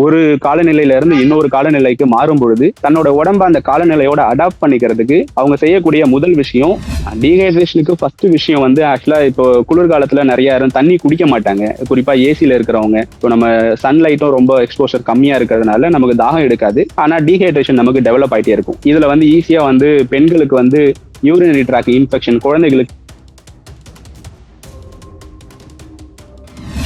ஒரு காலநிலையில இருந்து இன்னொரு காலநிலைக்கு மாறும் பொழுது தன்னோட உடம்ப அந்த காலநிலையோட அடாப்ட் பண்ணிக்கிறதுக்கு அவங்க செய்யக்கூடிய முதல் விஷயம் டீஹைட்ரேஷனுக்கு ஃபர்ஸ்ட் விஷயம் வந்து ஆக்சுவலா இப்போ குளிர்காலத்துல நிறைய யாரும் தண்ணி குடிக்க மாட்டாங்க. குறிப்பா ஏசியில இருக்கிறவங்க. இப்போ நம்ம சன்லைட்டும் ரொம்ப எக்ஸ்போஷர் கம்மியா இருக்கிறதுனால நமக்கு தாகம் எடுக்காது. ஆனா டீஹைட்ரேஷன் நமக்கு டெவலப் ஆயிட்டே இருக்கும். இதுல வந்து ஈஸியா வந்து பெண்களுக்கு வந்து யூரினரி ட்ராக் இன்ஃபெக்ஷன் குழந்தைகளுக்கு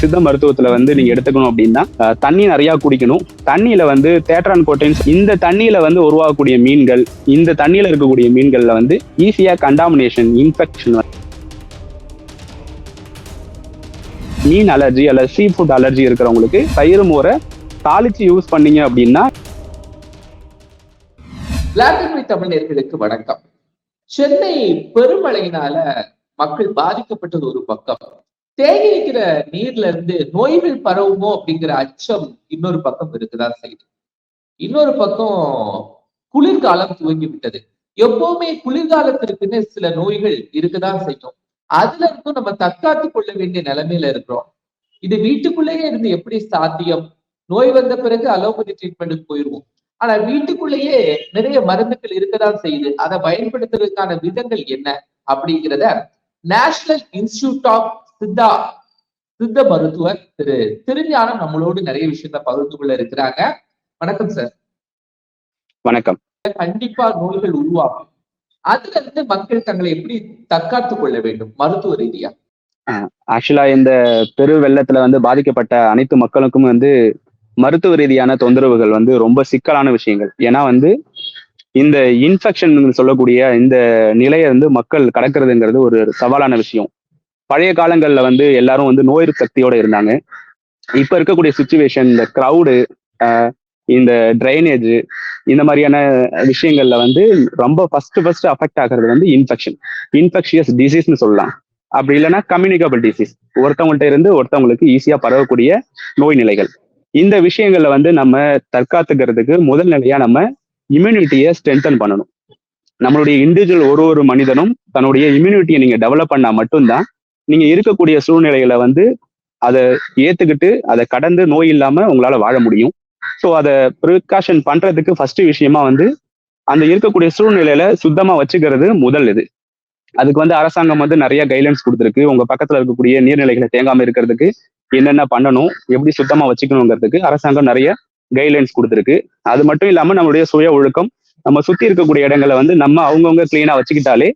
சித்த மருத்துவத்துல வந்து நீங்க எடுத்துக்கணும் அப்படின்னா தண்ணி நிறைய குடிக்கணும். தண்ணியில வந்து தேட்ரான் கோட்டைன்ஸ் இந்த தண்ணியில வந்து உருவாகக்கூடிய மீன்கள் இந்த தண்ணியில இருக்கக்கூடிய மீன்கள்ல வந்து ஈஸியா கண்டாமினேஷன் இன்ஃபெக்ஷன் மீன் அலர்ஜி அல்லது சீ ஃபுட் அலர்ஜி இருக்கிறவங்களுக்கு தயிர் மோரை தாளிச்சு யூஸ் பண்ணீங்க அப்படின்னா தமிழர்களுக்கு வணக்கம். சென்னை பெருமழையினால மக்கள் பாதிக்கப்பட்டது ஒரு பக்கம். தேங்கி நீர்ல இருந்து நோய்கள் பரவுமோ அப்படிங்கிற அச்சம் இன்னொரு பக்கம் இருக்குதான் செய்யுது. இன்னொரு பக்கம் குளிர்காலம் துவங்கி விட்டது. எப்பவுமே குளிர்காலத்திற்குன்னு சில நோய்கள் இருக்குதான் செய்யும். அதுல இருந்தும் நம்ம தற்காத்து கொள்ள வேண்டிய நிலைமையில இருக்கிறோம். இது வீட்டுக்குள்ளேயே இருந்து எப்படி சாத்தியம்? நோய் வந்த பிறகு அலோபதி ட்ரீட்மெண்ட்டுக்கு போயிருவோம். ஆனா வீட்டுக்குள்ளேயே நிறைய மருந்துகள் இருக்கதான் செய்யுது. அதை பயன்படுத்துறதுக்கான விதங்கள் என்ன அப்படிங்கிறத நேஷனல் இன்ஸ்டிடியூட் ஆஃப் சித்தா சித்த மருத்துவர் திரு திருஞானம் நம்மளோடு நிறைய விஷயத்த பகிர்ந்து கொள்ள இருக்கிறாங்க. வணக்கம் சார் வணக்கம். கண்டிப்பா நோய்கள் உருவாகும். அதுல இருந்து மக்கள் தங்களை எப்படி தற்காத்து கொள்ள வேண்டும் மருத்துவ ரீதியா? ஆக்சுவலா இந்த பெரு வெள்ளத்துல வந்து பாதிக்கப்பட்ட அனைத்து மக்களுக்கும் வந்து மருத்துவ ரீதியான தொந்தரவுகள் வந்து ரொம்ப சிக்கலான விஷயங்கள். ஏன்னா வந்து இந்த இன்ஃபெக்ஷன் சொல்லக்கூடிய இந்த நிலையை வந்து மக்கள் கடக்கிறதுங்கிறது ஒரு சவாலான விஷயம். பழைய காலங்கள்ல வந்து எல்லாரும் வந்து நோய் சக்தியோட இருந்தாங்க. இப்ப இருக்கக்கூடிய சுச்சுவேஷன் இந்த க்ரௌடு இந்த ட்ரைனேஜ் இந்த மாதிரியான விஷயங்கள்ல வந்து ரொம்ப ஃபர்ஸ்ட் ஃபர்ஸ்ட் அஃபெக்ட் ஆகிறது வந்து இன்ஃபெக்ஷன் இன்ஃபெக்ஷியஸ் டிசீஸ்னு சொல்லலாம். அப்படி இல்லைன்னா கம்யூனிகபிள் டிசீஸ் ஒருத்தவங்கள்ட்ட இருந்து ஒருத்தவங்களுக்கு ஈஸியா பரவக்கூடிய நோய் நிலைகள். இந்த விஷயங்கள்ல வந்து நம்ம தற்காத்துக்கிறதுக்கு முதல் நிலையா நம்ம இம்யூனிட்டியை ஸ்ட்ரென்தன் பண்ணணும். நம்மளுடைய இண்டிவிஜுவல் ஒரு ஒரு மனிதனும் தன்னுடைய இம்யூனிட்டியை நீங்க டெவலப் பண்ணா மட்டும்தான் நீங்க இருக்கக்கூடிய சூழ்நிலைகளை வந்து அதை ஏத்துக்கிட்டு அதை கடந்து நோய் இல்லாம உங்களால வாழ முடியும். ஸோ அதை ப்ரிகாஷன் பண்றதுக்கு ஃபர்ஸ்ட் விஷயமா வந்து அந்த இருக்கக்கூடிய சூழ்நிலையில சுத்தமா வச்சுக்கிறது முதல் இது. அதுக்கு வந்து அரசாங்கம் வந்து நிறைய கைட்லைன்ஸ் கொடுத்துருக்கு. உங்க பக்கத்துல இருக்கக்கூடிய நீர்நிலைகளை தேங்காம இருக்கிறதுக்கு என்னென்ன பண்ணணும் எப்படி சுத்தமா வச்சுக்கணுங்கிறதுக்கு அரசாங்கம் நிறைய கைட்லைன்ஸ் கொடுத்துருக்கு. அது மட்டும் இல்லாம நம்மளுடைய சுய ஒழுக்கம் நம்ம சுத்தி இருக்கக்கூடிய இடங்களை வந்து நம்ம அவங்கவுங்க கிளீனா வச்சுக்கிட்டாலே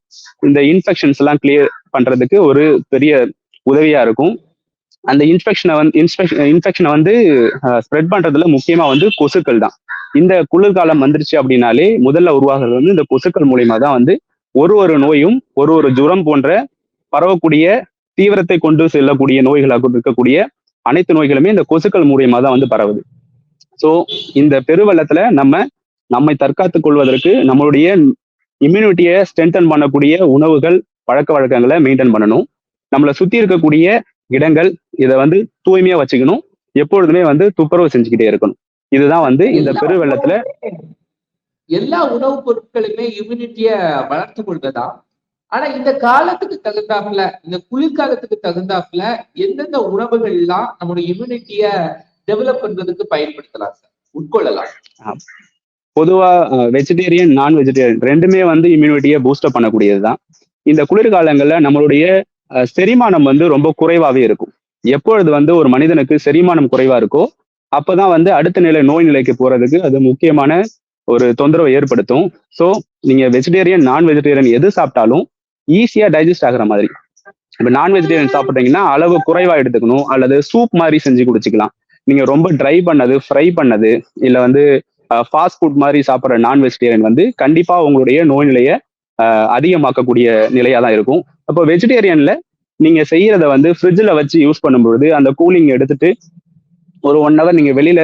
இந்த இன்ஃபெக்ஷன்ஸ் எல்லாம் கிளியர் பண்றதுக்கு ஒரு பெரிய உதவியா இருக்கும். அந்த இன்ஃபெக்ஷனை வந்து இன்ஃபெக்ஷன் இன்ஃபெக்ஷனை வந்து ஸ்ப்ரெட் பண்றதுல முக்கியமா வந்து கொசுக்கள் தான். இந்த குளிர்காலம் வந்துருச்சு அப்படின்னாலே முதல்ல உருவாகிறது வந்து இந்த கொசுக்கள் மூலியமா தான் வந்து ஒரு ஒரு நோயும் ஒரு ஒரு ஜுரம் போன்ற பரவக்கூடிய தீவிரத்தை கொண்டு செல்லக்கூடிய நோய்களாக இருக்கக்கூடிய அனைத்து நோய்களுமே இந்த கொசுக்கள் மூலியமா தான் வந்து பரவுது. ஸோ இந்த பெருவெள்ளத்துல நம்ம நம்மை தற்காத்துக் கொள்வதற்கு நம்மளுடைய இம்யூனிட்டியை ஸ்ட்ரென்தன் பண்ணக்கூடிய உணவுகள் பழக்க வழக்கங்களை மெயின்டைன் பண்ணணும். நம்மளை சுத்தி இருக்கக்கூடிய இடங்கள் இதை வந்து தூய்மையா வச்சுக்கணும். எப்பொழுதுமே வந்து துப்புரவு செஞ்சுக்கிட்டே இருக்கணும். இதுதான் வந்து இந்த பெருவெள்ளத்துல எல்லா உணவுப் பொருட்களுமே இம்யூனிட்டிய வளர்த்து கொள்வதா? ஆனா இந்த காலத்துக்கு தகுந்தாப்புல இந்த குளிர்காலத்துக்கு தகுந்தாப்புல எந்தெந்த உணவுகள் எல்லாம் நம்மளுடைய இம்யூனிட்டிய டெவலப் பண்றதுக்கு பயன்படுத்தலாம் சார் உட்கொள்ளலாம். பொதுவா வெஜிடேரியன் நான் வெஜிடேரியன் ரெண்டுமே வந்து இம்யூனிட்டியை பூஸ்டப் பண்ணக்கூடியது தான் இந்த குளிர்காலங்கள்ல நம்மளுடைய செரிமானம் வந்து ரொம்ப குறைவாவே இருக்கும். எப்பொழுது வந்து ஒரு மனிதனுக்கு செரிமானம் குறைவா இருக்கோ அப்பதான் வந்து அடுத்த நிலை நோய் நிலைக்கு போறதுக்கு அது முக்கியமான ஒரு தொந்தரவை ஏற்படுத்தும். ஸோ நீங்க வெஜிடேரியன் நான் வெஜிடேரியன் எது சாப்பிட்டாலும் ஈஸியா டைஜஸ்ட் ஆகுற மாதிரி. இப்போ நான் வெஜிடேரியன் சாப்பிட்றீங்கன்னா அளவு குறைவா எடுத்துக்கணும். அல்லது சூப் மாதிரி செஞ்சு குடிச்சுக்கலாம். நீங்க ரொம்ப ட்ரை பண்ணது ஃப்ரை பண்ணது இல்ல வந்து ஃபாஸ்ட் ஃபுட் மாதிரி சாப்பிட்ற நான் வெஜிடேரியன் வந்து கண்டிப்பா உங்களுடைய நோய் நிலையை அதிகமாக்கக்கூடிய நிலையா தான் இருக்கும். அப்போ வெஜிடேரியன்ல நீங்க செய்யறத வந்து ஃப்ரிட்ஜில் வச்சு யூஸ் பண்ணும்பொழுது அந்த கூலிங் எடுத்துட்டு ஒரு ஒன் ஹவர் நீங்க வெளியில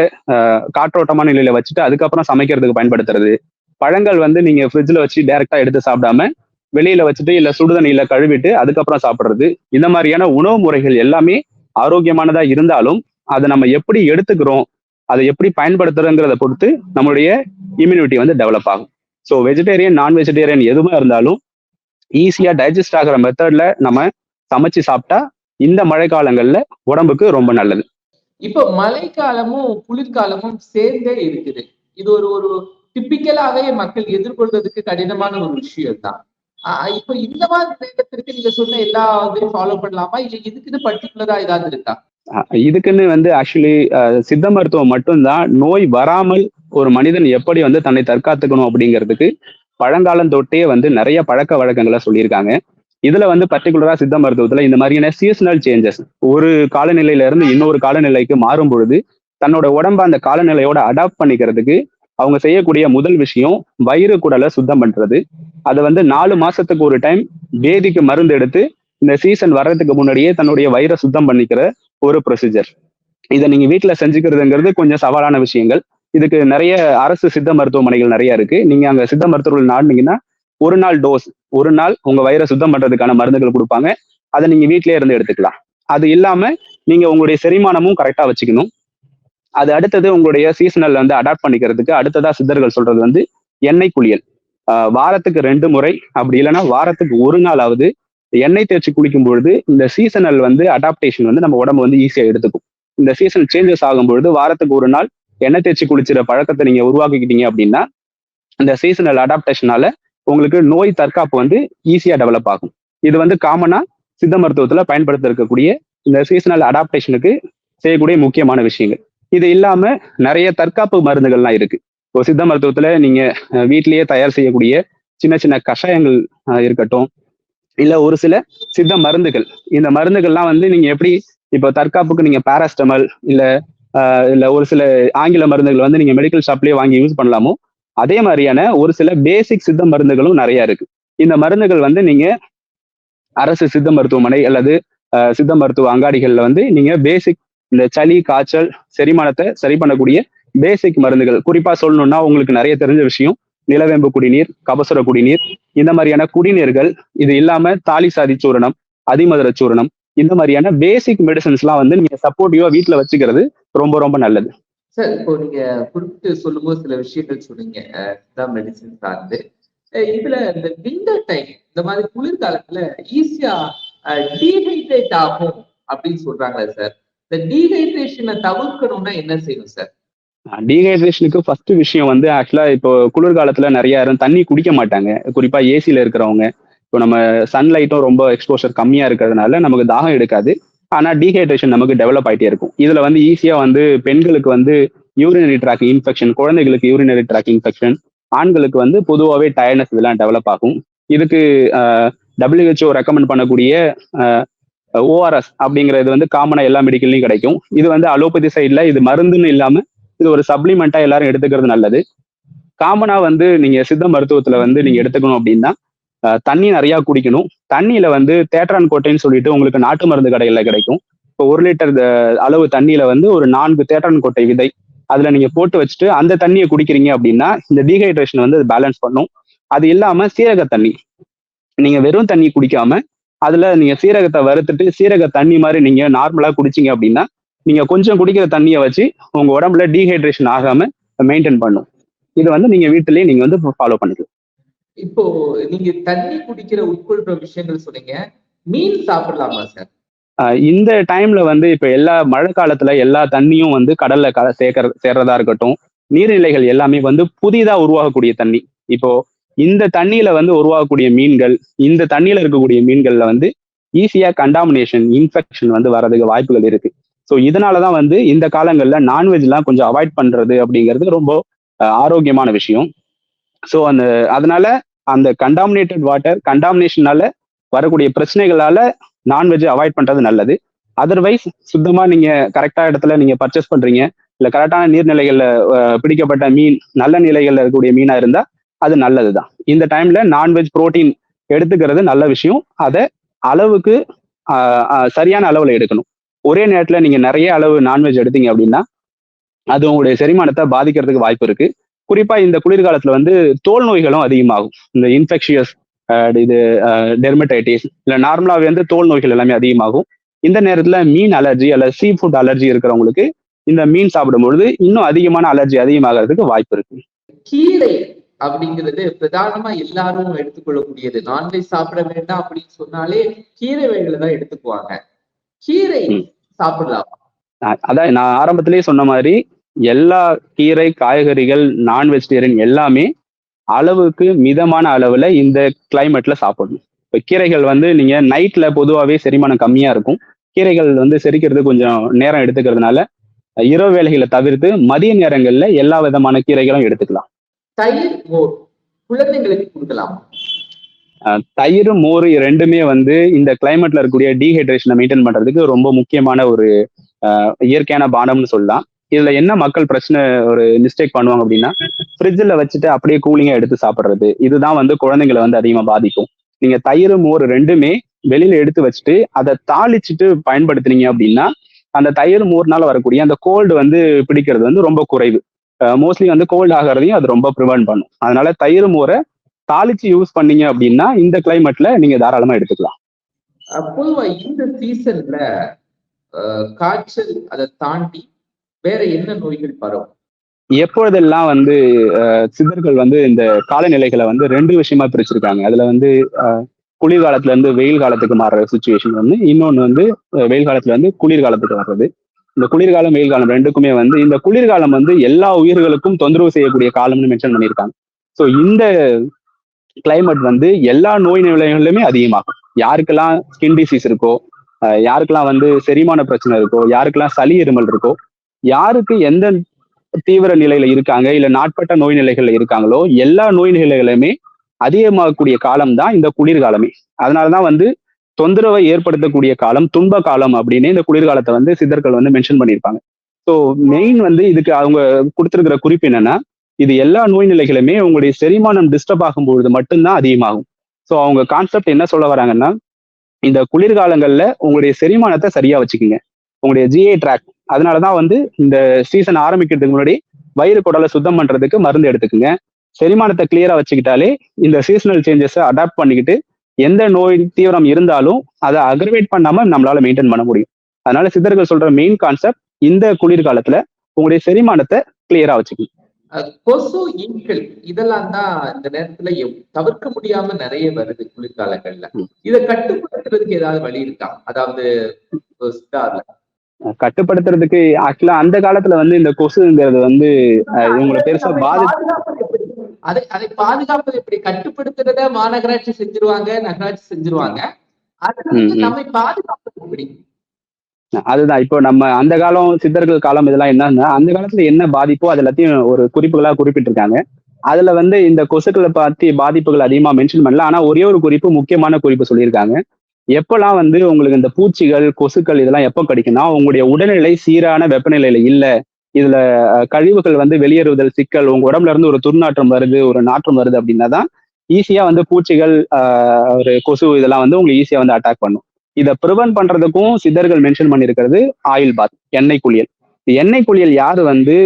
காற்றோட்டமான நிலையில வச்சுட்டு அதுக்கப்புறம் சமைக்கிறதுக்கு பயன்படுத்துறது. பழங்கள் வந்து நீங்க ஃப்ரிட்ஜில் வச்சு டைரக்டா எடுத்து சாப்பிடாம வெளியில வச்சுட்டு இல்ல சுடுதண்ணியில கழுவிட்டு அதுக்கப்புறம் சாப்பிட்றது. இந்த மாதிரியான உணவு முறைகள் எல்லாமே ஆரோக்கியமானதா இருந்தாலும் அதை நம்ம எப்படி எடுத்துக்கிறோம் அதை எப்படி பயன்படுத்துறதுங்கிறத பொறுத்து நம்மளுடைய இம்யூனிட்டி வந்து டெவலப் ஆகும். ஸோ வெஜிடேரியன் நான் வெஜிடேரியன் எதுவுமே இருந்தாலும் ஈஸியா டைஜஸ்ட் ஆகிற மெத்தட்ல நம்ம சமைச்சு சாப்பிட்டா இந்த மழை காலங்கள்ல உடம்புக்கு ரொம்ப நல்லது. இப்ப மழைக்காலமும் குளிர்காலமும் சேர்ந்தே இருக்குது. இது ஒரு ஒரு டிப்பிக்கலாவே மக்கள் எதிர்கொள்றதுக்கு கடினமான ஒரு விஷயம் தான் இப்ப இந்த மாதிரி நேரத்திற்கு நீங்க சொன்ன எல்லா இதையும் ஃபாலோ பண்ணலாமா? இல்ல இதுக்குன்னு பர்டிகுலரா ஏதாவது இருக்கா? இதுக்குன்னு வந்து ஆக்சுவலி சித்த மருத்துவம் மட்டும்தான் நோய் வராமல் ஒரு மனிதன் எப்படி வந்து தன்னை தற்காத்துக்கணும் அப்படிங்கிறதுக்கு பழங்காலம் தொட்டே வந்து நிறைய பழக்க வழக்கங்களை சொல்லியிருக்காங்க. இதுல வந்து பர்டிகுலரா சித்த மருத்துவத்துல இந்த மாதிரியான சீசனல் சேஞ்சஸ் ஒரு காலநிலையில இருந்து இன்னொரு காலநிலைக்கு மாறும் பொழுது தன்னோட உடம்ப அந்த காலநிலையோட அடாப்ட் பண்ணிக்கிறதுக்கு அவங்க செய்யக்கூடிய முதல் விஷயம் வயிறு குடலை சுத்தம் பண்றது. அதை வந்து நாலு மாசத்துக்கு ஒரு டைம் வேதிக்கு மருந்து எடுத்து இந்த சீசன் வர்றதுக்கு முன்னாடியே தன்னுடைய வயிறை சுத்தம் பண்ணிக்கிற ஒரு ப்ரொசீஜர் இதை நீங்க வீட்டுல செஞ்சுக்கிறதுங்கிறது கொஞ்சம் சவாலான விஷயங்கள். இதுக்கு நிறைய அரசு சித்த மருத்துவமனைகள் நிறைய இருக்கு. நீங்க அங்க சித்த மருத்துவர்கள் நாடினீங்கன்னா ஒரு நாள் டோஸ் ஒரு நாள் உங்க வயிறை சுத்தம் பண்றதுக்கான மருந்துகள் கொடுப்பாங்க. அதை நீங்க வீட்டிலே இருந்து எடுத்துக்கலாம். அது இல்லாம நீங்க உங்களுடைய செரிமானமும் கரெக்டா வச்சுக்கணும். அது அடுத்தது உங்களுடைய சீசனல் வந்து அடாப்ட் பண்ணிக்கிறதுக்கு அடுத்ததா சித்தர்கள் சொல்றது வந்து எண்ணெய் குளியல். ஆஹ் வாரத்துக்கு ரெண்டு முறை அப்படி இல்லைன்னா வாரத்துக்கு ஒரு நாளாவது எண்ணெய் தேய்ச்சி குளிக்கும் பொழுது இந்த சீசனல் வந்து அடாப்டேஷன் வந்து நம்ம உடம்பு வந்து ஈஸியாக எடுத்துக்கும். இந்த சீசன் சேஞ்சஸ் ஆகும் பொழுது வாரத்துக்கு ஒரு நாள் எண்ணெய் தேய்ச்சி குளிச்சிற பழக்கத்தை நீங்க உருவாக்கிக்கிட்டீங்க அப்படின்னா இந்த சீசனல் அடாப்டேஷனால உங்களுக்கு நோய் தற்காப்பு வந்து ஈஸியாக டெவலப் ஆகும். இது வந்து காமனா சித்த மருத்துவத்துல பயன்படுத்த இருக்கக்கூடிய இந்த சீசனல் அடாப்டேஷனுக்கு செய்யக்கூடிய முக்கியமான விஷயங்கள். இது இல்லாம நிறைய தற்காப்பு மருந்துகள்லாம் இருக்கு. இப்போ சித்த மருத்துவத்துல நீங்க வீட்டிலேயே தயார் செய்யக்கூடிய சின்ன சின்ன கஷாயங்கள் இருக்கட்டும் இல்ல ஒரு சில சித்த மருந்துகள். இந்த மருந்துகள்லாம் வந்து நீங்க எப்படி இப்போ தற்காப்புக்கு நீங்க பாராஸ்டமல் இல்ல இல்ல ஒரு சில ஆங்கில மருந்துகள் வந்து நீங்க மெடிக்கல் ஷாப்லயே வாங்கி யூஸ் பண்ணலாமோ அதே மாதிரியான ஒரு சில பேசிக் சித்த மருந்துகளும் நிறைய இருக்கு. இந்த மருந்துகள் வந்து நீங்க அரசு சித்த மருத்துவமனை அல்லது சித்த மருத்துவ அங்காடிகள்ல வந்து நீங்க பேசிக் இந்த சளி காய்ச்சல் செரிமானத்தை சரி பண்ணக்கூடிய பேசிக் மருந்துகள். குறிப்பா சொல்லணும்னா உங்களுக்கு நிறைய தெரிஞ்ச விஷயம். நிலவேம்பு குடிநீர் கபசுர குடிநீர் இந்த மாதிரியான குடிநீர்கள் இது இல்லாம தாலி சாதி சூரணம் அதிமதுர சூரணம் இந்த மாதிரியான பேசிக் மெடிசன்ஸ்லாம் வந்து நீங்க சப்போர்ட்டிவா வீட்டுல வச்சுக்கிறது ரொம்ப ரொம்ப நல்லது. சார் இப்போ நீங்க குறிப்பிட்டு சொல்லும்போது சில விஷயங்கள் சொன்னீங்க. மெடிசின் சார்ந்து. இதுல இந்த விண்டர் டைம் இந்த மாதிரி குளிர்காலத்துல ஈஸியா டீஹைட்ரேட் ஆகும் அப்படின்னு சொல்றாங்களே சார் இந்த டீஹைட்ரேஷனை தவிர்க்கணும்னா என்ன செய்யணும் சார் டீஹைட்ரேஷனுக்கு ஃபர்ஸ்ட் விஷயம் வந்து ஆக்சுவலா இப்போ குளிர்காலத்துல நிறைய யாரும் தண்ணி குடிக்க மாட்டாங்க. குறிப்பா ஏசியில இருக்கிறவங்க. இப்போ நம்ம சன்லைட்டும் ரொம்ப எக்ஸ்போஷர் கம்மியா இருக்கிறதுனால நமக்கு தாகம் எடுக்காது. ஆனா டீஹைட்ரேஷன் நமக்கு டெவலப் ஆகிட்டே இருக்கும். இதுல வந்து ஈஸியா வந்து பெண்களுக்கு வந்து யூரினரி ட்ராக் இன்ஃபெக்ஷன் குழந்தைகளுக்கு யூரினரி ட்ராக் இன்ஃபெக்ஷன் ஆண்களுக்கு வந்து பொதுவாகவே டயர்னஸ் இதெல்லாம் டெவலப் ஆகும். இதுக்கு டபிள்யூஹெச்ஓ ரெக்கமெண்ட் பண்ணக்கூடிய ஓஆர்எஸ் அப்படிங்கிறது வந்து காமனாக எல்லா மெடிக்கல்லையும் கிடைக்கும். இது வந்து அலோபதி சைடில் இது மருந்துன்னு இல்லாமல் இது ஒரு சப்ளிமெண்டா எல்லாரும் எடுத்துக்கிறது நல்லது. காமனா வந்து நீங்க சித்த மருத்துவத்துல வந்து நீங்க எடுத்துக்கணும் அப்படின்னா தண்ணி நிறைய குடிக்கணும். தண்ணியில வந்து தேட்டரான் கோட்டைன்னு சொல்லிட்டு உங்களுக்கு நாட்டு மருந்து கடையில கிடைக்கும். இப்போ ஒரு லிட்டர் அளவு தண்ணியில வந்து ஒரு நான்கு தேட்டரான் கோட்டை விதை அதுல நீங்க போட்டு வச்சுட்டு அந்த தண்ணியை குடிக்கிறீங்க அப்படின்னா இந்த டீஹைட்ரேஷன் வந்து பேலன்ஸ் பண்ணும். அது இல்லாம சீரக தண்ணி. நீங்க வெறும் தண்ணி குடிக்காம அதுல நீங்க சீரகத்தை வறுத்துட்டு சீரக தண்ணி மாதிரி நீங்க நார்மலா குடிச்சீங்க அப்படின்னா நீங்க கொஞ்சம் குடிக்கிற தண்ணியை வச்சு உங்க உடம்புல டீஹைட்ரேஷன் ஆகாம மெயின்டைன் பண்ணும். இது வந்து நீங்க வீட்டிலேயே நீங்க வந்து ஃபாலோ பண்ணிக்கலாம். இப்போ நீங்க தண்ணி குடிக்கிற உட்கொள்ற விஷயங்கள் சொன்னீங்க. மீன் சாப்பிடலாமா சார்? இந்த டைம்ல வந்து இப்ப எல்லா மழை காலத்துல எல்லா தண்ணியும் வந்து கடல்ல க சேர்க்கற சேர்றதா இருக்கட்டும் நீர்நிலைகள் எல்லாமே வந்து புதிதா உருவாகக்கூடிய தண்ணி. இப்போ இந்த தண்ணியில வந்து உருவாகக்கூடிய மீன்கள் இந்த தண்ணியில இருக்கக்கூடிய மீன்கள்ல வந்து ஈஸியா கண்டாமினேஷன் இன்ஃபெக்ஷன் வந்து வர்றதுக்கு வாய்ப்புகள் இருக்கு. ஸோ இதனாலதான் வந்து இந்த காலங்களில் நான்வெஜ்லாம் கொஞ்சம் அவாய்ட் பண்ணுறது அப்படிங்கிறது ரொம்ப ஆரோக்கியமான விஷயம். ஸோ அந்த அதனால அந்த கண்டாமினேட்டட் வாட்டர் கண்டாமினேஷனால வரக்கூடிய பிரச்சனைகளால நான்வெஜ் அவாய்ட் பண்ணுறது நல்லது. அதர்வைஸ் சுத்தமாக நீங்கள் கரெக்டாக இடத்துல நீங்கள் பர்ச்சேஸ் பண்ணுறீங்க இல்லை கரெக்டான நீர்நிலைகளில் பிடிக்கப்பட்ட மீன் நல்ல நிலைகளில் இருக்கக்கூடிய மீனாக இருந்தால் அது நல்லது தான் இந்த டைமில் நான்வெஜ் புரோட்டீன் எடுத்துக்கிறது நல்ல விஷயம். அதை அளவுக்கு சரியான அளவில் எடுக்கணும். ஒரே நேரத்துல நீங்க நிறைய அளவு நான்வெஜ் எடுத்தீங்க அப்படின்னா அது உங்களுடைய செரிமானத்தை பாதிக்கிறதுக்கு வாய்ப்பு இருக்கு. குறிப்பா இந்த குளிர்காலத்துல வந்து தோல் நோய்களும் அதிகமாகும். இந்த இன்ஃபெக்ஷியஸ் இது டெர்மடைட்டிஸ் இல்ல நார்மலாவே வந்து தோல் நோய்கள் எல்லாமே அதிகமாகும். இந்த நேரத்துல மீன் அலர்ஜி அல்ல சீ ஃபுட் அலர்ஜி இருக்கிறவங்களுக்கு இந்த மீன் சாப்பிடும்பொழுது இன்னும் அதிகமான அலர்ஜி அதிகமாகிறதுக்கு வாய்ப்பு இருக்கு. கீரை அப்படிங்கிறது பிரதானமா எல்லாரும் எடுத்துக்கொள்ளக்கூடியது. நான்வெஜ் சாப்பிட வேண்டாம் அப்படின்னு சொன்னாலே கீரை வகைகளை தான் எடுத்துக்குவாங்க. கீரை. சாப்பிடலாம். அதான் நான் ஆரம்பத்திலேயே சொன்ன மாதிரி எல்லா கீரை காய்கறிகள் நான் வெஜிடேரியன் எல்லாமே அளவுக்கு மிதமான அளவுல இந்த கிளைமேட்ல சாப்பிடணும். இப்போ கீரைகள் வந்து நீங்க நைட்ல பொதுவாகவே செரிமானம் கம்மியா இருக்கும். கீரைகள் வந்து செரிக்கிறது கொஞ்சம் நேரம் எடுத்துக்கிறதுனால இரவு வேளைகளை தவிர்த்து மதிய நேரங்கள்ல எல்லா விதமான கீரைகளும் எடுத்துக்கலாம். தயிர் குழந்தைங்களுக்கு கொடுக்கலாம். தயிர் மோர் ரெண்டுமே வந்து இந்த கிளைமேட்ல இருக்கக்கூடிய டீஹைட்ரேஷனை மெயின்டைன் பண்றதுக்கு ரொம்ப முக்கியமான ஒரு இயற்கையான பானம்னு சொல்லலாம். இதுல என்ன மக்கள் பிரச்சனை ஒரு மிஸ்டேக் பண்ணுவாங்க அப்படின்னா ஃப்ரிட்ஜில் வச்சுட்டு அப்படியே கூலிங்கா எடுத்து சாப்பிடுறது. இதுதான் வந்து குழந்தைங்களை வந்து அதிகமா பாதிக்கும். நீங்க தயிர் மோர் ரெண்டுமே வெளியில எடுத்து வச்சுட்டு அதை தாளிச்சுட்டு பயன்படுத்துனீங்க அப்படின்னா அந்த தயிர் மோர்னால வரக்கூடிய அந்த கோல்டு வந்து பிடிக்கிறது வந்து ரொம்ப குறைவு. மோஸ்ட்லி வந்து கோல்டு ஆகிறதையும் அது ரொம்ப ப்ரிவென்ட் பண்ணும். அதனால தயிர் மோரை தாளிச்சு யூஸ் பண்ணீங்க அப்படின்னா இந்த கிளைமேட்ல நீங்க தாராளமா எடுத்துக்கலாம். பொதுவா இந்த சீசன்ல காய்ச்சல் அதை தாண்டி வேற என்ன நோய்கள் பரவும்? எப்பொழுதெல்லாம் வந்து அஹ், சித்தர்கள் வந்து இந்த காலநிலைகளை வந்து ரெண்டு விஷயமா பிரிச்சிருக்காங்க. அதுல வந்து அஹ், குளிர்காலத்துல இருந்து வெயில் காலத்துக்கு மாறுற சுச்சுவேஷன் ஒன்று இன்னொன்று வந்து வெயில் காலத்துல இருந்து குளிர்காலத்துக்கு வர்றது. இந்த குளிர்காலம் வெயில் காலம் ரெண்டுக்குமே வந்து இந்த குளிர்காலம் வந்து எல்லா உயிர்களுக்கும் தொந்தரவு செய்யக்கூடிய காலம்னு மென்ஷன் பண்ணியிருக்காங்க. ஸோ இந்த கிளைமேட் வந்து எல்லா நோய் நிலைகளிலுமே அதிகமாகும். யாருக்கெல்லாம் ஸ்கின் டிசீஸ் இருக்கோ யாருக்கெல்லாம் வந்து செரிமான பிரச்சனை இருக்கோ யாருக்கெல்லாம் சளி இருமல் இருக்கோ யாருக்கு எந்த தீவிர நிலையில இருக்காங்க இல்ல நாட்பட்ட நோய் நிலைகள்ல இருக்காங்களோ எல்லா நோய் நிலைகளுமே அதிகமாகக்கூடிய காலம் தான் இந்த குளிர்காலமே. அதனாலதான் வந்து தொந்தரவை ஏற்படுத்தக்கூடிய காலம் துன்ப காலம் அப்படின்னு இந்த குளிர்காலத்தை வந்து சித்தர்கள் வந்து மென்ஷன் பண்ணியிருப்பாங்க. ஸோ மெயின் வந்து இதுக்கு அவங்க கொடுத்துருக்கிற குறிப்பு என்னன்னா இது எல்லா நோய் நிலைகளுமே உங்களுடைய செரிமானம் டிஸ்டர்ப் ஆகும்பொழுது மட்டும்தான் அதிகமாகும். ஸோ அவங்க கான்செப்ட் என்ன சொல்ல வராங்கன்னா இந்த குளிர்காலங்கள்ல உங்களுடைய செரிமானத்தை சரியா வச்சுக்கோங்க. உங்களுடைய ஜிஏ ட்ராக் அதனாலதான் வந்து இந்த சீசன் ஆரம்பிக்கிறதுக்கு முன்னாடி வயிறு குடலை சுத்தம் பண்றதுக்கு மருந்து எடுத்துக்கோங்க. செரிமானத்தை கிளியரா வச்சுக்கிட்டாலே இந்த சீசனல் சேஞ்சஸை அடாப்ட் பண்ணிக்கிட்டு எந்த நோய் தீவிரம் இருந்தாலும் அதை அக்ரவேட் பண்ணாம நம்மளால மெயின்டைன் பண்ண முடியும். அதனால சித்தர்கள் சொல்ற மெயின் கான்செப்ட் இந்த குளிர்காலத்துல உங்களுடைய செரிமானத்தை கிளியரா வச்சுக்கணும். கொசு ஈக்கள் இதெல்லாம் தான் இந்த நேரத்துல தவிர்க்க முடியாம நிறைய வருது குளிர்காலங்கள்ல. இதை கட்டுப்படுத்துறதுக்கு ஏதாவது வழி இருக்கா அதாவது கட்டுப்படுத்துறதுக்கு ஆக்சுவலா அந்த காலத்துல வந்து இந்த கொசுங்கிறது வந்து இவங்களை பெருசா பாதி பாதுகாப்பது எப்படி? அதை அதை பாதுகாப்பது எப்படி கட்டுப்படுத்துறத மாநகராட்சி செஞ்சிருவாங்க நகராட்சி செஞ்சிருவாங்க ம். நம்மை பாதுகாப்பது எப்படி அதுதான். இப்போ நம்ம அந்த காலம் சித்தர்கள் காலம் இதெல்லாம் என்னன்னா அந்த காலத்துல என்ன பாதிப்போ அது எல்லாத்தையும் ஒரு குறிப்புகளா குறிப்பிட்டிருக்காங்க. அதுல வந்து இந்த கொசுக்களை பத்தி பாதிப்புகள் அதிகமா மென்ஷன் பண்ணல. ஆனா ஒரே ஒரு குறிப்பு முக்கியமான குறிப்பு சொல்லியிருக்காங்க. எப்பெல்லாம் வந்து உங்களுக்கு இந்த பூச்சிகள் கொசுக்கள் இதெல்லாம் எப்போ கிடைக்கும்னா உங்களுடைய உடல்நிலை சீரான வெப்பநிலையில இல்ல. இதுல கழிவுகள் வந்து வெளியேறுதல் சிக்கல் உங்க உடம்புல இருந்து ஒரு துர்நாற்றம் வருது ஒரு நாற்றம் வருது அப்படின்னா தான் ஈஸியா வந்து பூச்சிகள் ஒரு கொசு இதெல்லாம் வந்து உங்களுக்கு ஈஸியா வந்து அட்டாக் பண்ணும். இதை ப்ரிவென்ட் பண்றதுக்கும் சித்தர்கள் மென்ஷன் பண்ணியிருக்கிறது ஆயில் பாத் எண்ணெய் குளியல். எண்ணெய் குளியல் யார் வந்து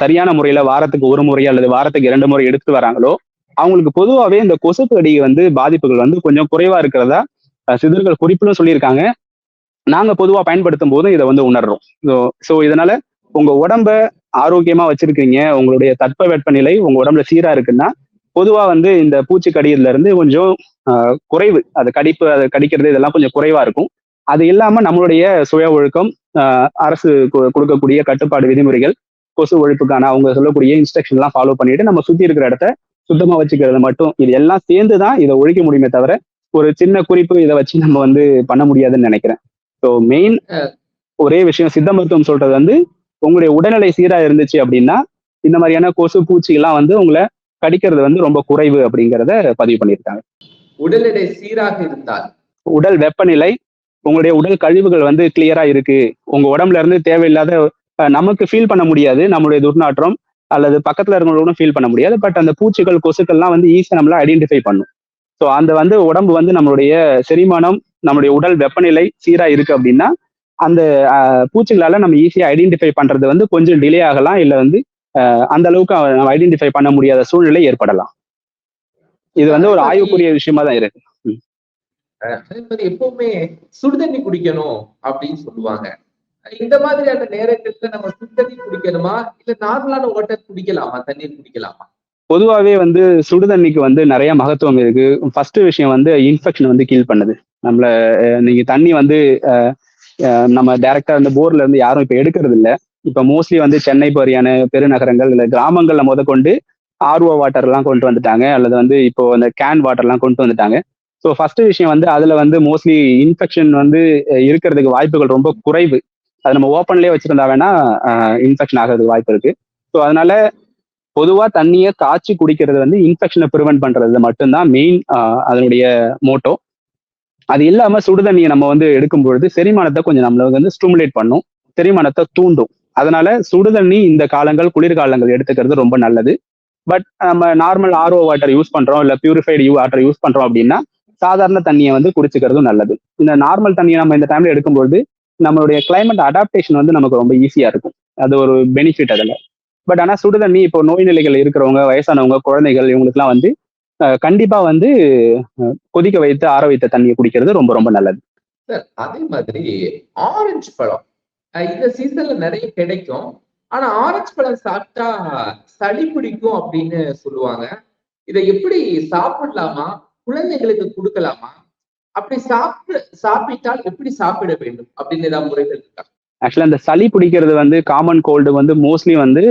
சரியான முறையில வாரத்துக்கு ஒரு முறை அல்லது வாரத்துக்கு இரண்டு முறை எடுத்து வராங்களோ அவங்களுக்கு பொதுவாகவே இந்த கொசுப்பு அடி வந்து பாதிப்புகள் வந்து கொஞ்சம் குறைவா இருக்கிறதா சிதர்கள் குறிப்பிலும் சொல்லியிருக்காங்க. நாங்க பொதுவா பயன்படுத்தும் போதும் இதை வந்து உணர்றோம். ஸோ ஸோ இதனால உங்க உடம்ப ஆரோக்கியமா வச்சிருக்கீங்க உங்களுடைய தட்ப வெப்பநிலை உங்க உடம்புல சீரா இருக்குன்னா பொதுவா வந்து இந்த பூச்சிக்கடியில இருந்து கொஞ்சம் குறைவு. அது கடிப்பு அது கடிக்கிறது இதெல்லாம் கொஞ்சம் குறைவா இருக்கும். அது இல்லாம நம்மளுடைய சுய ஒழுக்கம் அரசு கொடுக்கக்கூடிய கட்டுப்பாடு விதிமுறைகள் கொசு ஒழிப்புக்கான அவங்க சொல்லக்கூடிய இன்ஸ்ட்ரக்ஷன் எல்லாம் ஃபாலோ பண்ணிட்டு நம்ம சுத்தி இருக்கிற இடத்த சுத்தமா வச்சுக்கிறது மட்டும். இது எல்லாம் சேர்ந்து தான் இதை ஒழிக்க முடியுமே தவிர ஒரு சின்ன குறிப்பு இதை வச்சு நம்ம வந்து பண்ண முடியாதுன்னு நினைக்கிறேன். ஸோ மெயின் ஒரே விஷயம் சித்த மருத்துவம் சொல்றது வந்து உங்களுடைய உடல்நிலை சீரா இருந்துச்சு அப்படின்னா இந்த மாதிரியான கொசு பூச்சிகள்லாம் வந்து உங்களை கடிக்கிறது வந்து ரொம்ப குறைவு அப்படிங்கிறத பதிவு பண்ணியிருக்காங்க. உடல் எடை சீராக இருந்தால்? உடல் வெப்பநிலை உங்களுடைய உடல் கழிவுகள் வந்து கிளியரா இருக்கு. உங்க உடம்புல இருந்து தேவையில்லாத நமக்கு ஃபீல் பண்ண முடியாது. நம்மளுடைய துர்நாற்றம் அல்லது பக்கத்துல இருக்கிறவங்களும் ஃபீல் பண்ண முடியாது. பட் அந்த பூச்சிகள் கொசுக்கள்லாம் வந்து ஈஸியா நம்மள ஐடென்டிஃபை பண்ணும். ஸோ அந்த வந்து உடம்பு வந்து நம்மளுடைய செரிமானம் நம்மளுடைய உடல் வெப்பநிலை சீரா இருக்கு அப்படின்னா அந்த பூச்சிகளால நம்ம ஈஸியா ஐடென்டிஃபை பண்றது வந்து கொஞ்சம் டிலே ஆகலாம். இல்ல வந்து அந்த அளவுக்கு நம்ம ஐடென்டிஃபை பண்ண முடியாத சூழ்நிலை ஏற்படலாம். இது வந்து ஒரு ஆய்வுக்குரிய விஷயமா தான் இருக்கு. அதே மாதிரி எப்பவுமே சுடுதண்ணி குடிக்கணும் அப்படின்னு சொல்லுவாங்க. இந்த மாதிரியான நேரத்துல நம்ம சுடுதண்ணி குடிக்கணுமா? இல்ல நார்மலான வாட்டர் குடிக்கலாமா? தண்ணீர் குடிக்கலாமா? பொதுவாகவே வந்து சுடுதண்ணிக்கு வந்து நிறைய மகத்துவம் இருக்கு. ஃபர்ஸ்ட் விஷயம் வந்து இன்ஃபெக்ஷன் வந்து கீல் பண்ணுது. நம்மள நீங்க தண்ணி வந்து நம்ம டைரக்டா வந்து போர்ல இருந்து யாரும் இப்ப எடுக்கிறது இல்ல இப்ப மோஸ்ட்லி வந்து சென்னை மாதிரியான பெருநகரங்கள் இல்ல கிராமங்கள்ல முத கொண்டு ஆர்ஓ வாட்டர் எல்லாம் கொண்டு வந்துட்டாங்க. அல்லது வந்து இப்போ அந்த கேன் வாட்டர் எல்லாம் கொண்டு வந்துட்டாங்க. ஸோ ஃபர்ஸ்ட் விஷயம் வந்து அதுல வந்து மோஸ்ட்லி இன்ஃபெக்ஷன் வந்து இருக்கிறதுக்கு வாய்ப்புகள் ரொம்ப குறைவு. அது நம்ம ஓப்பன்லேயே வச்சிருந்தா வேணா இன்ஃபெக்ஷன் ஆகிறதுக்கு வாய்ப்பு இருக்கு. ஸோ அதனால பொதுவா தண்ணியை காய்ச்சி குடிக்கிறது வந்து இன்ஃபெக்ஷனை ப்ரிவென்ட் பண்றது மட்டும்தான் மெயின் அதனுடைய மோட்டோ அது இல்லாம சுடுதண்ணியை நம்ம வந்து எடுக்கும் பொழுது செரிமானத்தை கொஞ்சம் நம்மளுக்கு வந்து ஸ்டிமுலேட் பண்ணும். செரிமானத்தை தூண்டும். அதனால சுடுதண்ணி இந்த காலங்கள் குளிர்காலங்கள் எடுத்துக்கிறது ரொம்ப நல்லது. பட் நம்ம நார்மல் ஆர்ஓ வாட்டர் யூஸ் பண்றோம் இல்ல பியூரிஃபைடு யூ வாட்டர் யூஸ் பண்றோம் அப்படின்னா சாதாரண தண்ணியை வந்து குடிச்சுக்கிறதும் நல்லது. இந்த நார்மல் தண்ணியை நம்ம இந்த டைம்ல எடுக்கும்போது நம்மளுடைய கிளைமேட் அடாப்டேஷன் வந்து நமக்கு ரொம்ப ஈஸியா இருக்கும். அது ஒரு பெனிஃபிட் அதுல. பட் ஆனா சுடுதண்ணி இப்போ நோய் நிலைகள் இருக்கிறவங்க வயசானவங்க குழந்தைகள் இவங்களுக்குலாம் வந்து கண்டிப்பா வந்து கொதிக்க வைத்து ஆற வைத்த தண்ணியை குடிக்கிறது ரொம்ப ரொம்ப நல்லது. சார் அதே மாதிரி ஆரஞ்சு பழம் இந்த சீசன்ல நிறைய கிடைக்கும். ஆனா ஆரஞ்சு பழம் சாப்பிட்டா சளி பிடிக்கும் அப்படின்னு சொல்லுவாங்க. இதை எப்படி சாப்பிடலாமா? குழந்தைகளுக்கு கொடுக்கலாமா? அப்படி சாப்பிட சாப்பிட்டால் எப்படி சாப்பிட வேண்டும்? அப்படின்னு ஏதாவது முறைகள் இருக்கா? ஆக்சுவலா இந்த சளி பிடிக்கிறது வந்து காமன் கோல்டு வந்து மோஸ்ட்லி வந்து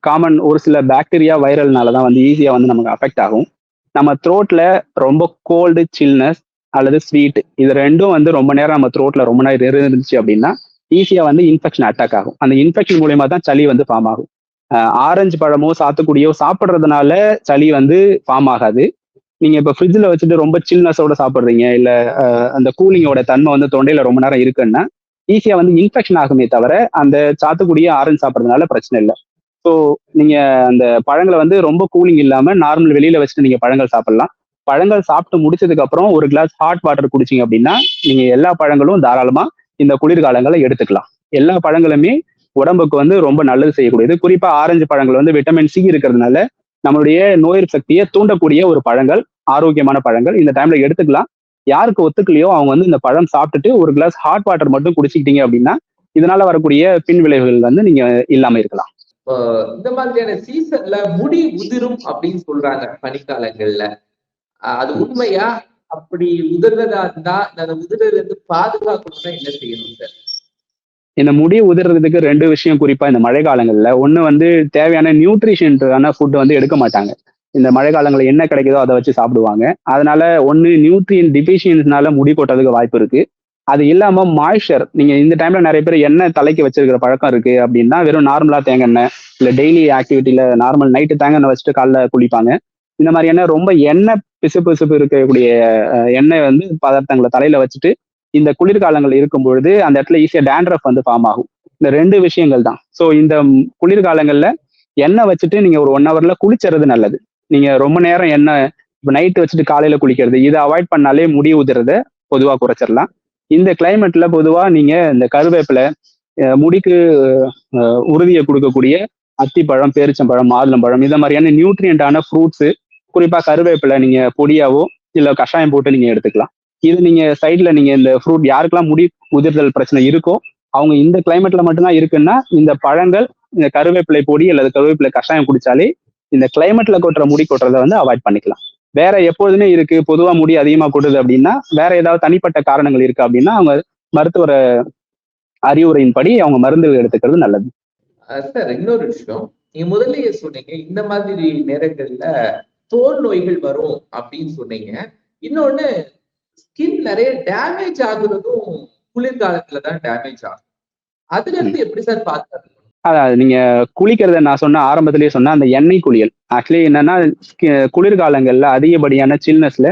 காமன் ஒரு சில பாக்டீரியா வைரல்னால தான் வந்து ஈஸியா வந்து நமக்கு அஃபெக்ட் ஆகும். நம்ம த்ரோட்ல ரொம்ப கோல்டு சில்னஸ் அல்லது ஸ்வீட் இது ரெண்டும் வந்து ரொம்ப நேரம் நம்ம த்ரோட்ல ரொம்ப நேரம் இருந்துச்சு அப்படின்னா ஈஸியா வந்து இன்ஃபெக்ஷன் அட்டாக் ஆகும். அந்த இன்ஃபெக்ஷன் மூலயமா தான் சளி வந்து ஃபார்ம் ஆகும். ஆரஞ்சு பழமோ சாத்துக்குடியோ சாப்பிட்றதுனால சளி வந்து ஃபார்ம் ஆகாது. நீங்க இப்ப ஃப்ரிட்ஜில் வச்சுட்டு ரொம்ப சில்னஸோட சாப்பிட்றீங்க இல்ல அந்த கூலிங்கோட தன்மை வந்து தொண்டையில ரொம்ப நேரம் இருக்குன்னா ஈஸியா வந்து இன்ஃபெக்ஷன் ஆகுமே தவிர அந்த சாத்துக்குடியை ஆரஞ்சு சாப்பிட்றதுனால பிரச்சனை இல்லை. ஸோ நீங்க அந்த பழங்களை வந்து ரொம்ப கூலிங் இல்லாம நார்மல் வெளியில வச்சுட்டு நீங்க பழங்கள் சாப்பிடலாம். பழங்கள் சாப்பிட்டு முடிச்சதுக்கு அப்புறம் ஒரு கிளாஸ் ஹாட் வாட்டர் குடிச்சீங்க அப்படின்னா நீங்க எல்லா பழங்களும் தாராளமா இந்த குளிர்காலங்களை எடுத்துக்கலாம். எல்லா பழங்களுமே உடம்புக்கு வந்து ரொம்ப நல்லது செய்யக்கூடியது. குறிப்பா ஆரஞ்சு பழங்கள் வந்து விட்டமின் சி இருக்கிறதுனால நம்மளுடைய நோய் சக்தியை தூண்டக்கூடிய ஒரு பழங்கள் ஆரோக்கியமான பழங்கள். இந்த டைம்ல எடுத்துக்கலாம். யாருக்கு ஒத்துக்கலையோ அவங்க வந்து இந்த பழம் சாப்பிட்டுட்டு ஒரு கிளாஸ் ஹாட் வாட்டர் மட்டும் குடிச்சிக்கிட்டீங்க அப்படின்னா இதனால வரக்கூடிய பின் விளைவுகள் வந்து நீங்க இல்லாம இருக்கலாம். இந்த மாதிரியான சீசன்ல முடி உதிரும் அப்படின்னு சொல்றாங்க பனிக்காலங்கள்ல. அது உண்மையா? அப்படி உதிர்றதா இருந்தா அந்த உதிரல இருந்து பாதுகாக்கணும்னா என்ன செய்யணும் சார் இந்த முடி உதிர்றதுக்கு ரெண்டு விஷயம் குறிப்பா இந்த மழை காலங்கள்ல. ஒண்ணு வந்து தேவையான நியூட்ரிஷன்றான ஃபுட் வந்து எடுக்க மாட்டாங்க. இந்த மழை காலங்களில் என்ன கிடைக்குதோ அதை வச்சு சாப்பிடுவாங்க. அதனால ஒன்று நியூட்ரியன் டிஃபிஷியன்ஸ்னால முடி கொட்டதுக்கு வாய்ப்பு இருக்கு. அது இல்லாம மாய்ஸ்டர் நீங்க இந்த டைம்ல நிறைய பேர் எண்ணெய் தலைக்கு வச்சிருக்கிற பழக்கம் இருக்கு அப்படின்னா வெறும் நார்மலா தேங்காய் எண்ணெய் இல்லை டெய்லி ஆக்டிவிட்டியில நார்மல் நைட்டு தேங்காய் எண்ணெய் வச்சுட்டு காலைல குளிப்பாங்க. இந்த மாதிரி எண்ணெய் ரொம்ப எண்ணெய் பிசு பிசுப்பு இருக்கக்கூடிய எண்ணெய் வந்து பதார்த்தங்களை தலையில வச்சுட்டு இந்த குளிர்காலங்கள் இருக்கும் பொழுது அந்த இடத்துல ஈஸியா டேண்ட்ரஃப் வந்து ஃபார்ம் ஆகும். இந்த ரெண்டு விஷயங்கள் தான். ஸோ இந்த குளிர்காலங்கள்ல எண்ணெய் வச்சுட்டு நீங்க ஒரு ஒன் ஹவர்ல குளிச்சுறது நல்லது. நீங்க ரொம்ப நேரம் எண்ணெய் இப்போ நைட்டு வச்சுட்டு காலையில குளிக்கிறது இதை அவாய்ட் பண்ணாலே முடி உதிரத பொதுவாக குறைச்சிடலாம். இந்த கிளைமேட்ல பொதுவா நீங்க இந்த கருவேப்பிலை முடிக்கு உறுதியை கொடுக்கக்கூடிய அத்திப்பழம் பேரிச்சம்பழம் மாதுளம்பழம் இந்த மாதிரியான நியூட்ரியண்டான ஃப்ரூட்ஸு குறிப்பா கருவேப்பிலை நீங்க பொடியாவோ இல்ல கஷாயம் போட்டு நீங்க எடுத்துக்கலாம். இது நீங்க சைட்ல நீங்க இந்த ஃப்ரூட் யாருக்கெல்லாம் முடி உதிர்தல் பிரச்சனை இருக்கோ அவங்க இந்த கிளைமேட்ல மட்டும்தான் இருக்குன்னா இந்த பழங்கள் இந்த கருவேப்பிலை பொடி அல்லது கருவேப்பிலை கஷாயம் குடிச்சாலே இந்த கிளைமேட்ல கொட்டுற முடி கொட்டுறதை வந்து அவாய்ட் பண்ணிக்கலாம். வேற எப்பொழுதுமே இருக்கு பொதுவா முடி அதிகமா கொட்டுது அப்படின்னா வேற ஏதாவது தனிப்பட்ட காரணங்கள் இருக்கு அப்படின்னா அவங்க மருத்துவர அறிவுரையின்படி அவங்க மருந்துகள் எடுத்துக்கிறது நல்லது. சார் இன்னொரு விஷயம். நீங்க முதல்லயே சொன்னீங்க இந்த மாதிரி நேரங்கள்ல தோல் நோய்கள் வரும் அப்படின்னு சொன்னீங்க. இன்னொன்னு ஸ்கின் நிறைய டேமேஜ் ஆகுறதும் குளிர்காலத்துல தான் டேமேஜ் ஆகும். அதுல இருந்து எப்படி சார் பாதுகாக்கணும் அதாவது நீங்க குளிக்கிறத நான் சொன்ன ஆரம்பத்திலேயே சொன்ன அந்த எண்ணெய் குளியல். ஆக்சுவலி என்னன்னா குளிர்காலங்கள்ல அதிகப்படியான சில்னஸ்ல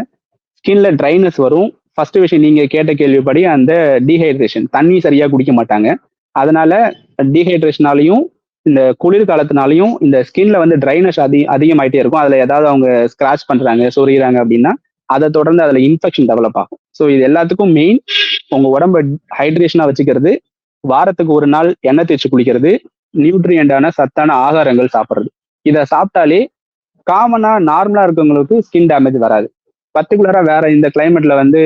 ஸ்கின்ல ட்ரைனஸ் வரும். ஃபர்ஸ்ட் விஷயம் நீங்க கேட்ட கேள்விப்படி அந்த டீஹைட்ரேஷன் தண்ணி சரியா குடிக்க மாட்டாங்க. அதனால டீஹைட்ரேஷனாலையும் இந்த குளிர்காலத்தினாலையும் இந்த ஸ்கின்ல வந்து ட்ரைனஸ் அதி அதிகமாயிட்டே இருக்கும். அதுல ஏதாவது அவங்க ஸ்கிராச் பண்றாங்க சொரியிறாங்க அப்படின்னா அதை தொடர்ந்து அதுல இன்ஃபெக்ஷன் டெவலப் ஆகும். ஸோ இது எல்லாத்துக்கும் மெயின் உங்க உடம்ப ஹைட்ரேஷனா வச்சுக்கிறது வாரத்துக்கு ஒரு நாள் எண்ணெய் தேய்ச்சி குளிக்கிறது நியூட்ரியண்டான சத்தான ஆகாரங்கள் சாப்பிட்றது. இதை சாப்பிட்டாலே காமனா நார்மலா இருக்கவங்களுக்கு ஸ்கின் டேமேஜ் வராது. பர்டிகுலரா வேற இந்த கிளைமேட்ல வந்து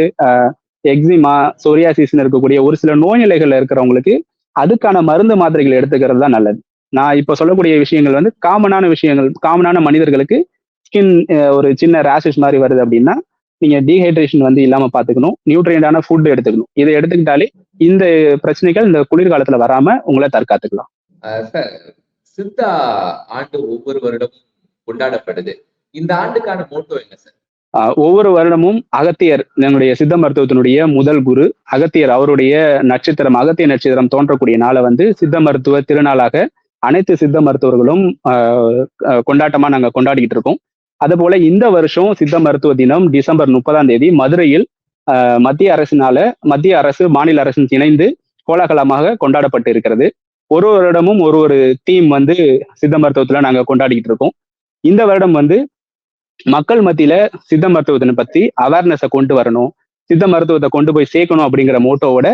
எக்ஸிமா சொரியாசிஸ்னு இருக்கக்கூடிய ஒரு சில நோய் நிலைகள்ல இருக்கிறவங்களுக்கு அதுக்கான மருந்து மாத்திரைகள் எடுத்துக்கிறது தான் நல்லது. நான் இப்போ சொல்லக்கூடிய விஷயங்கள் வந்து காமனான விஷயங்கள் காமனான மனிதர்களுக்கு ஸ்கின் ஒரு சின்ன ரேஷஸ் மாதிரி வருது அப்படின்னா நீங்க டீஹைட்ரேஷன் வந்து இல்லாம பாத்துக்கணும் நியூட்ரியண்டான ஃபுட் எடுத்துக்கணும். இதை எடுத்துக்கிட்டாலே இந்த பிரச்சனைகள் இந்த குளிர்காலத்துல வராம உங்களை தற்காத்துக்கலாம். சித்தா ஆண்டு ஒவ்வொரு வருடமும் கொண்டாடப்படுது. இந்த ஆண்டுக்கான மோட்டோ என்ன சார் ஒவ்வொரு வருடமும் அகத்தியர் நம்முடைய சித்த மருத்துவத்தினுடைய முதல் குரு அகத்தியர் அவருடைய நட்சத்திரம் அகத்திய நட்சத்திரம் தோன்றக்கூடிய நாளை வந்து சித்த மருத்துவ திருநாளாக அனைத்து சித்த மருத்துவர்களும் கொண்டாட்டமா நாங்க கொண்டாடிக்கிட்டு இருக்கோம். அதுபோல இந்த வருஷம் சித்த மருத்துவ தினம் டிசம்பர் முப்பதாம் தேதி மதுரையில் ஆஹ் மத்திய அரசினால மத்திய அரசு மாநில அரசு இணைந்து கோலாகலமாக கொண்டாடப்பட்டு இருக்கிறது. ஒரு வருடமும் ஒரு ஒரு தீம் வந்து சித்த மருத்துவத்துல நாங்க கொண்டாடிக்கிட்டு இருக்கோம். இந்த வருடம் வந்து மக்கள் மத்தியில சித்த மருத்துவத்தினை பத்தி அவேர்னஸை கொண்டு வரணும் சித்த மருத்துவத்தை கொண்டு போய் சேர்க்கணும் அப்படிங்கிற மோட்டோவோட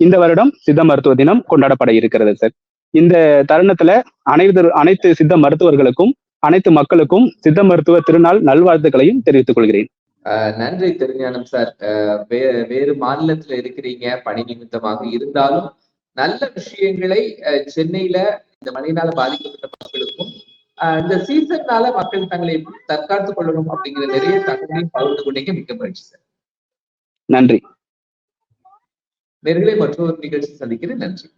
இந்த வருடம் சித்த மருத்துவ தினம் கொண்டாடப்பட இருக்கிறது சார் இந்த தருணத்துல அனைத்து அனைத்து சித்த மருத்துவர்களுக்கும் அனைத்து மக்களுக்கும் சித்த மருத்துவ திருநாள் நல்வாழ்த்துக்களையும் தெரிவித்துக் கொள்கிறேன். நன்றி திருஞானம் சார். வே வேறு மாநிலத்துல இருக்கிறீங்க பணி நிமித்தமாக இருந்தாலும் நல்ல விஷயங்களை சென்னையில இந்த மழையினால பாதிக்கப்பட்ட மக்களுக்கும் இந்த சீசன்னால மக்கள் தங்களை தற்காத்துக் கொள்ளணும் அப்படிங்கிற நிறைய தகவலையும் பகிர்ந்து கொண்டீங்க. மிக்க மகிழ்ச்சி சார். நன்றி. நேர்களை மற்றொரு நிகழ்ச்சி சந்திக்கிறேன். நன்றி.